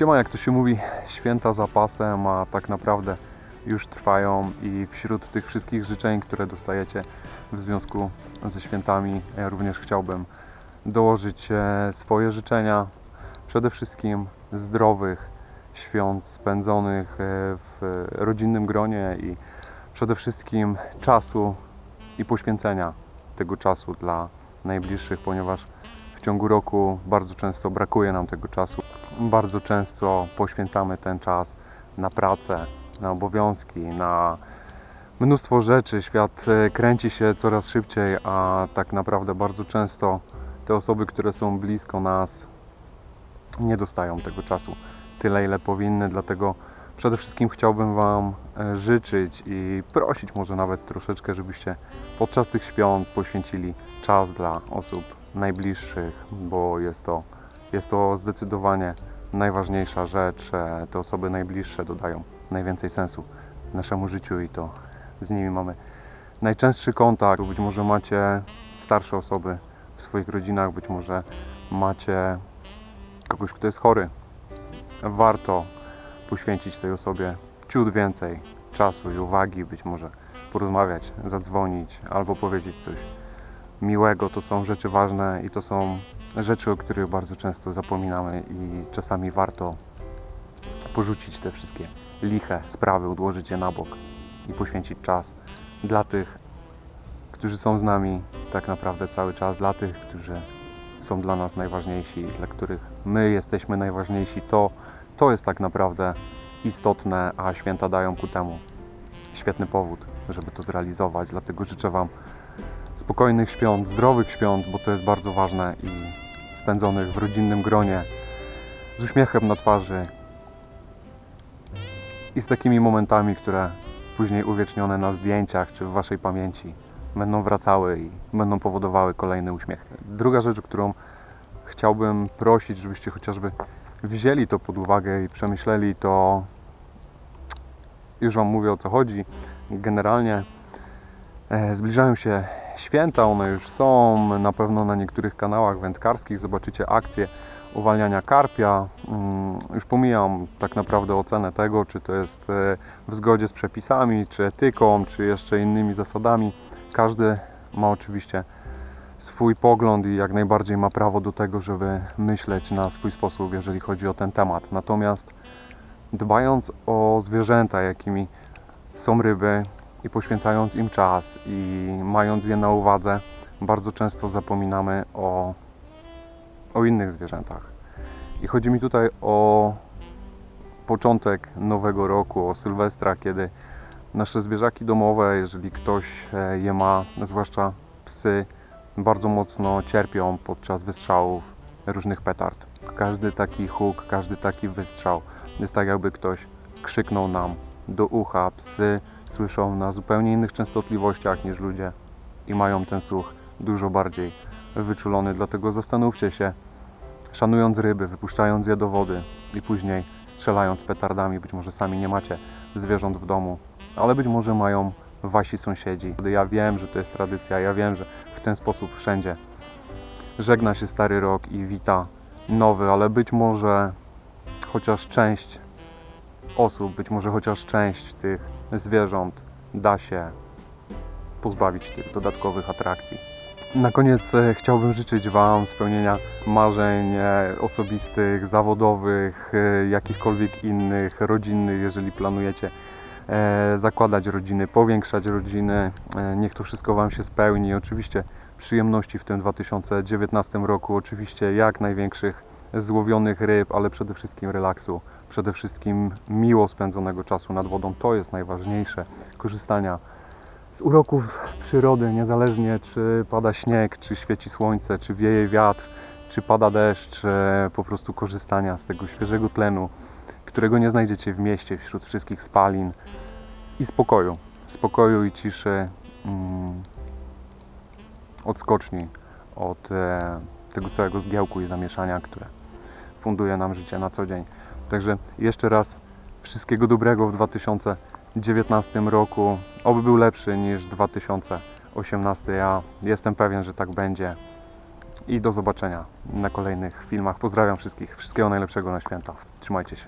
ściema, jak to się mówi, święta za pasem, a tak naprawdę już trwają i wśród tych wszystkich życzeń, które dostajecie w związku ze świętami, ja również chciałbym dołożyć e, swoje życzenia. Przede wszystkim zdrowych świąt spędzonych e, w rodzinnym gronie i przede wszystkim czasu i poświęcenia tego czasu dla najbliższych, ponieważ w ciągu roku bardzo często brakuje nam tego czasu. Bardzo często poświęcamy ten czas na pracę, na obowiązki, na mnóstwo rzeczy. Świat e, kręci się coraz szybciej, a tak naprawdę bardzo często te osoby, które są blisko nas, nie dostają tego czasu tyle, ile powinny. Dlatego przede wszystkim chciałbym Wam e, życzyć i prosić może nawet troszeczkę, żebyście podczas tych świąt poświęcili czas dla osób najbliższych, bo jest to, jest to zdecydowanie najważniejsza rzecz. E, te osoby najbliższe dodają najwięcej sensu naszemu życiu i to z nimi mamy najczęstszy kontakt. Być może macie starsze osoby w swoich rodzinach, być może macie kogoś, kto jest chory. Warto poświęcić tej osobie ciut więcej czasu i uwagi, być może porozmawiać, zadzwonić albo powiedzieć coś miłego. To są rzeczy ważne i to są rzeczy, o których bardzo często zapominamy i czasami warto porzucić te wszystkie liche sprawy, odłożyć je na bok i poświęcić czas dla tych, którzy są z nami tak naprawdę cały czas, dla tych, którzy są dla nas najważniejsi, dla których my jesteśmy najważniejsi. To, to jest tak naprawdę istotne, a święta dają ku temu świetny powód, żeby to zrealizować. Dlatego życzę Wam spokojnych świąt, zdrowych świąt, bo to jest bardzo ważne i spędzonych w rodzinnym gronie, z uśmiechem na twarzy i z takimi momentami, które później uwiecznione na zdjęciach czy w Waszej pamięci będą wracały i będą powodowały kolejny uśmiech. Druga rzecz, którą chciałbym prosić, żebyście chociażby wzięli to pod uwagę i przemyśleli to, już Wam mówię o co chodzi. Generalnie e, zbliżają się święta, one już są, na pewno na niektórych kanałach wędkarskich zobaczycie akcje uwalniania karpia. Mm, już pomijam tak naprawdę ocenę tego, czy to jest e, w zgodzie z przepisami, czy etyką, czy jeszcze innymi zasadami. Każdy ma oczywiście swój pogląd i jak najbardziej ma prawo do tego, żeby myśleć na swój sposób, jeżeli chodzi o ten temat. Natomiast dbając o zwierzęta, jakimi są ryby i poświęcając im czas i mając je na uwadze, bardzo często zapominamy o, o innych zwierzętach. I chodzi mi tutaj o początek nowego roku, o Sylwestra, kiedy nasze zwierzaki domowe, jeżeli ktoś e, je ma, zwłaszcza psy, bardzo mocno cierpią podczas wystrzałów różnych petard. Każdy taki huk, każdy taki wystrzał jest tak jakby ktoś krzyknął nam do ucha. Psy słyszą na zupełnie innych częstotliwościach niż ludzie i mają ten słuch dużo bardziej wyczulony. Dlatego zastanówcie się, szanując ryby, wypuszczając je do wody i później strzelając petardami, być może sami nie macie zwierząt w domu, ale być może mają wasi sąsiedzi. Ja wiem, że to jest tradycja, ja wiem, że w ten sposób wszędzie żegna się stary rok i wita nowy, ale być może chociaż część osób, być może chociaż część tych zwierząt da się pozbawić tych dodatkowych atrakcji. Na koniec e, chciałbym życzyć Wam spełnienia marzeń e, osobistych, zawodowych, e, jakichkolwiek innych, rodzinnych, jeżeli planujecie zakładać rodziny, powiększać rodziny. Niech to wszystko Wam się spełni. Oczywiście przyjemności w tym 2019 roku, oczywiście jak największych złowionych ryb, ale przede wszystkim relaksu, przede wszystkim miło spędzonego czasu nad wodą. To jest najważniejsze. Korzystania z uroków przyrody, niezależnie czy pada śnieg, czy świeci słońce, czy wieje wiatr, czy pada deszcz, e, po prostu korzystania z tego świeżego tlenu, którego nie znajdziecie w mieście wśród wszystkich spalin i spokoju, spokoju i ciszy, mm, odskoczni od e, tego całego zgiełku i zamieszania, które funduje nam życie na co dzień. Także jeszcze raz wszystkiego dobrego w 2019 roku. Oby był lepszy niż 2018. Ja jestem pewien, że tak będzie. i do zobaczenia na kolejnych filmach. Pozdrawiam wszystkich. Wszystkiego najlepszego na święta. Trzymajcie się.